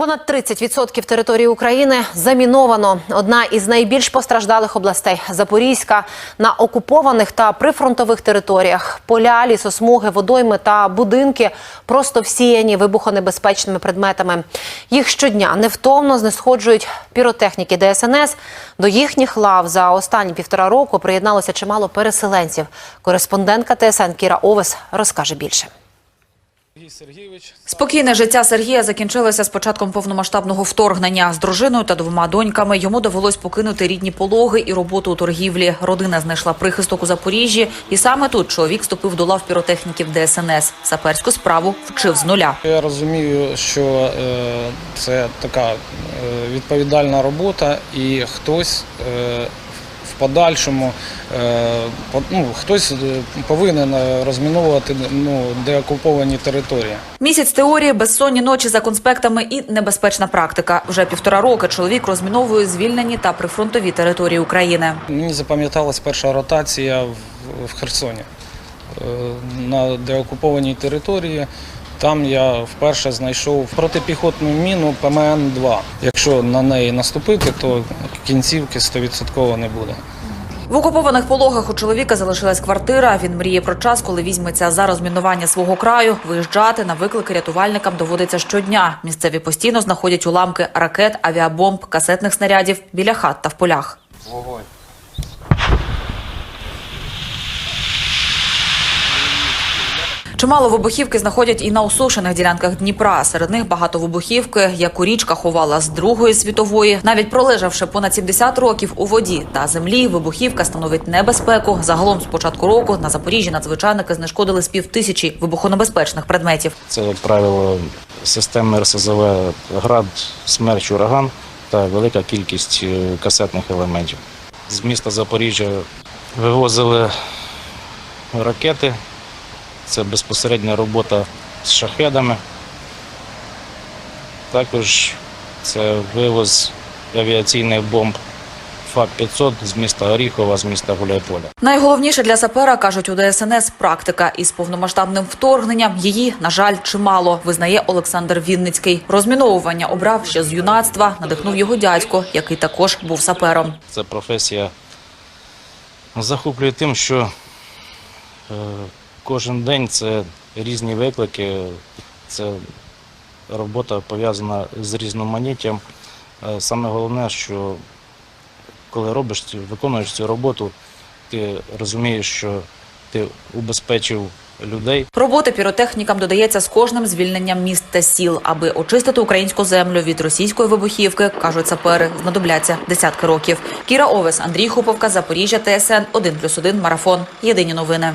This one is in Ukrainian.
Понад 30% території України заміновано. Одна із найбільш постраждалих областей Запорізька на окупованих та прифронтових територіях. Поля, лісосмуги, водойми та будинки просто всіяні вибухонебезпечними предметами. Їх щодня невтомно знесходжують піротехніки ДСНС. До їхніх лав за останні півтора року приєдналося чимало переселенців. Кореспондентка ТСН Кіра Овес розкаже більше. Спокійне життя Сергія закінчилося з початком повномасштабного вторгнення. З дружиною та двома доньками йому довелось покинути рідні пологи і роботу у торгівлі. Родина знайшла прихисток у Запоріжжі, і саме тут чоловік вступив до лав піротехніків ДСНС. Саперську справу вчив з нуля. Я розумію, що е, це така е, відповідальна робота, і хтось е, подальшому е, ну, хтось е, повинен е, розміновувати ну, деокуповані території. Місяць теорії, безсонні ночі за конспектами і небезпечна практика. Вже півтора роки чоловік розміновує звільнені та прифронтові території України. Мені запам'яталась перша ротація в, Херсоні на деокупованій території. Там я вперше знайшов протипіхотну міну ПМН-2. Якщо на неї наступити, то кінцівки 100% не буде. В окупованих пологах у чоловіка залишилась квартира. Він мріє про час, коли візьметься за розмінування свого краю. Виїжджати на виклики рятувальникам доводиться щодня. Місцеві постійно знаходять уламки ракет, авіабомб, касетних снарядів біля хат та в полях. Чимало вибухівки знаходять і на осушених ділянках Дніпра. Серед них багато вибухівки, яку річка ховала з Другої світової. Навіть пролежавши понад 70 років у воді та землі, вибухівка становить небезпеку. Загалом з початку року на Запоріжжі надзвичайники знешкодили з півтисячі вибухонебезпечних предметів. Це, як правило, системи РСЗВ «Град», «Смерч», «Ураган» та велика кількість е, касетних елементів. З міста Запоріжжя вивозили ракети. Це безпосередня робота з шахедами. Також це вивоз авіаційних бомб ФАП-500 з міста Оріхова, з міста Гуляйполя. Найголовніше для сапера кажуть у ДСНС практика із повномасштабним вторгненням. Її на жаль чимало. Визнає Олександр Вінницький. Розміновування обрав ще з юнацтва. Надихнув його дядько, який також був сапером. Ця професія захоплює тим, що е, кожен день це різні виклики, це робота пов'язана з різноманіттям. Е, Саме головне, що коли робиш цю, виконуєш цю роботу, ти розумієш, що ти убезпечив людей, Роботи піротехнікам додається з кожним звільненням міст та сіл, аби очистити українську землю від російської вибухівки, кажуть сапери, знадобляться десятки років. Кіра Овес, Андрій Хуповка, Запоріжжя, ТСН 1+,1 Марафон. Єдині новини.